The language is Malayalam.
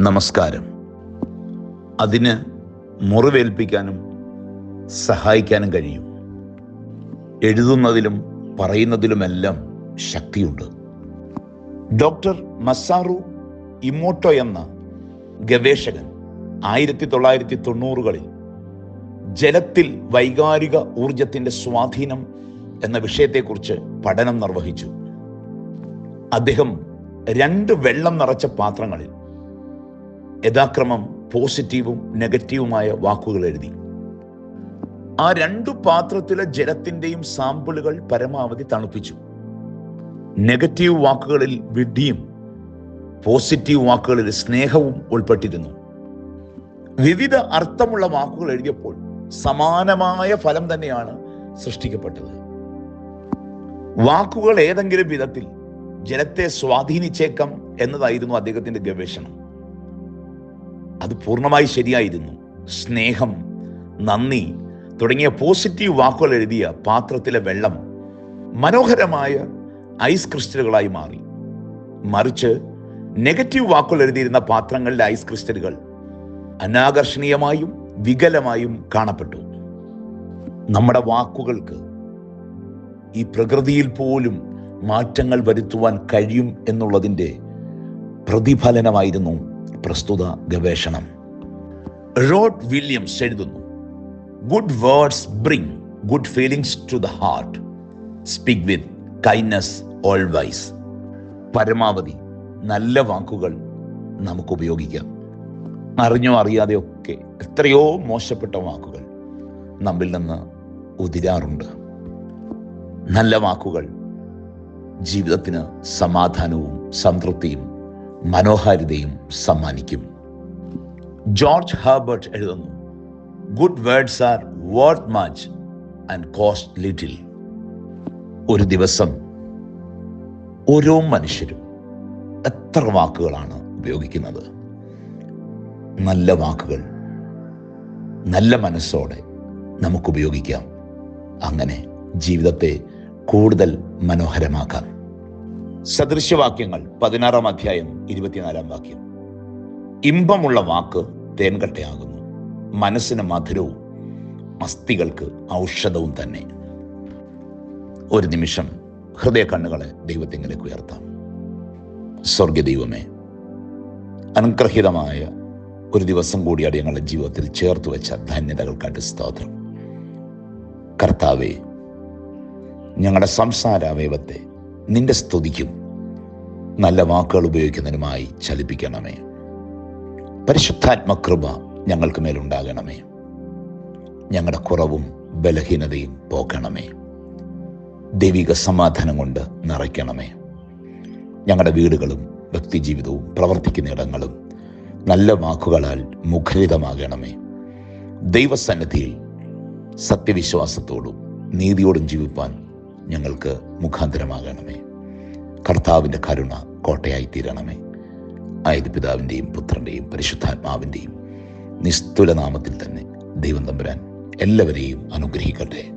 നമസ്കാരം. അതിന് മുറിവേൽപ്പിക്കാനും സഹായിക്കാനും കഴിയും. എഴുതുന്നതിലും പറയുന്നതിലുമെല്ലാം ശക്തിയുണ്ട്. ഡോക്ടർ മസാറു ഇമോട്ടോ എന്ന ഗവേഷകൻ ആയിരത്തി തൊള്ളായിരത്തി തൊണ്ണൂറുകളിൽ ജലത്തിൽ വൈകാരിക ഊർജത്തിന്റെ സ്വാധീനം എന്ന വിഷയത്തെക്കുറിച്ച് പഠനം നിർവഹിച്ചു. അദ്ദേഹം രണ്ട് വെള്ളം നിറച്ച പാത്രങ്ങളിൽ യഥാക്രമം പോസിറ്റീവും നെഗറ്റീവുമായ വാക്കുകൾ എഴുതി. ആ രണ്ടു പാത്രത്തിലെ ജലത്തിന്റെയും സാമ്പിളുകൾ പരമാവധി തണുപ്പിച്ചു. നെഗറ്റീവ് വാക്കുകളിൽ വിഡ്ഢിയും പോസിറ്റീവ് വാക്കുകളിൽ സ്നേഹവും ഉൾപ്പെട്ടിരുന്നു. വിവിധ അർത്ഥമുള്ള വാക്കുകൾ എഴുതിയപ്പോൾ സമാനമായ ഫലം തന്നെയാണ് സൃഷ്ടിക്കപ്പെട്ടത്. വാക്കുകൾ ഏതെങ്കിലും വിധത്തിൽ ജലത്തെ സ്വാധീനിച്ചേക്കാം എന്നതായിരുന്നു അദ്ദേഹത്തിന്റെ ഗവേഷണം. അത് പൂർണമായി ശരിയായിരുന്നു. സ്നേഹം നന്ദി തുടങ്ങിയ പോസിറ്റീവ് വാക്കുകൾ എഴുതിയ പാത്രത്തിലെ വെള്ളം മനോഹരമായ ഐസ് ക്രിസ്റ്റലുകളായി മാറി. മറിച്ച് നെഗറ്റീവ് വാക്കുകൾ എഴുതിയിരുന്ന പാത്രങ്ങളിലെ ഐസ് ക്രിസ്റ്റലുകൾ അനാകർഷണീയമായും വികലമായും കാണപ്പെട്ടു. നമ്മുടെ വാക്കുകൾക്ക് ഈ പ്രകൃതിയിൽ പോലും മാറ്റങ്ങൾ വരുത്തുവാൻ കഴിയും എന്നുള്ളതിന്റെ പ്രതിഫലനമായിരുന്നു പ്രസ്തുത ഗവേഷണം. റോഡ് വില്യംസ് എഴുതുന്നു good words bring good feelings to the heart speak with kindness always പരമാവധി നല്ല വാക്കുകൾ നമുക്ക് ഉപയോഗിക്കാം. അറിഞ്ഞോ അറിയാതെയോ ഒക്കെ എത്രയോ മോശപ്പെട്ട വാക്കുകൾ നമ്മിൽ നിന്ന് ഉതിരാറുണ്ട്. നല്ല വാക്കുകൾ ജീവിതത്തിന് സമാധാനവും സംതൃപ്തിയും മനോഹാരിതയും സമ്മാനിക്കും. ജോർജ് ഹെർബർട്ട് എഴുതുന്നു good words are worth much and cost little ഒരു ദിവസം ഓരോ മനുഷ്യരും എത്ര വാക്കുകളാണ് ഉപയോഗിക്കുന്നത്? നല്ല വാക്കുകൾ നല്ല മനസ്സോടെ നമുക്ക് ഉപയോഗിക്കാം. അങ്ങനെ ജീവിതത്തെ കൂടുതൽ മനോഹരമാക്കാം. സദൃശ്യവാക്യങ്ങൾ പതിനാറാം അധ്യായം ഇരുപത്തിനാലാം വാക്യം. ഇമ്പമുള്ള വാക്ക് തേൻകട്ടയാകുന്നു. മനസ്സിന് മധുരവും അസ്ഥികൾക്ക് ഔഷധവും തന്നെ. ഒരു നിമിഷം ഹൃദയ കണ്ണുകളെ ദൈവത്തിങ്കിലേക്ക് ഉയർത്താം. സ്വർഗ ദൈവമേ അനുഗ്രഹീതമായ ഒരു ദിവസം കൂടിയാണ് ഞങ്ങളുടെ ജീവിതത്തിൽ ചേർത്ത് വെച്ച ധന്യതകൾക്കായിട്ട് സ്തോത്രം. കർത്താവേ ഞങ്ങളുടെ സംസാര അവയവത്തെ നിന്റെ സ്തുതിക്കും നല്ല വാക്കുകൾ ഉപയോഗിക്കുന്നതിനുമായി ചലിപ്പിക്കണമേ. പരിശുദ്ധാത്മകൃപ ഞങ്ങൾക്ക് മേലുണ്ടാകണമേ ഞങ്ങളുടെ കുറവും ബലഹീനതയും പോക്കണമേ. ദൈവിക സമാധാനം കൊണ്ട് നിറയ്ക്കണമേ. ഞങ്ങളുടെ വീടുകളും വ്യക്തിജീവിതവും പ്രവർത്തിക്കുന്ന ഇടങ്ങളും നല്ല വാക്കുകളാൽ മുഖരിതമാകണമേ. ദൈവസന്നിധിയിൽ സത്യവിശ്വാസത്തോടും നീതിയോടും ജീവിപ്പാൻ ഞങ്ങൾക്ക് മുഖാന്തരമാകണമേ. കർത്താവിന്റെ കരുണ കോട്ടയായി തീരണമേ ആയത് പിതാവിന്റെയും പുത്രന്റെയും പരിശുദ്ധാത്മാവിന്റെയും നിസ്തുല നാമത്തിൽ തന്നെ ദൈവം തമ്പുരാൻ എല്ലാവരെയും അനുഗ്രഹിക്കട്ടെ.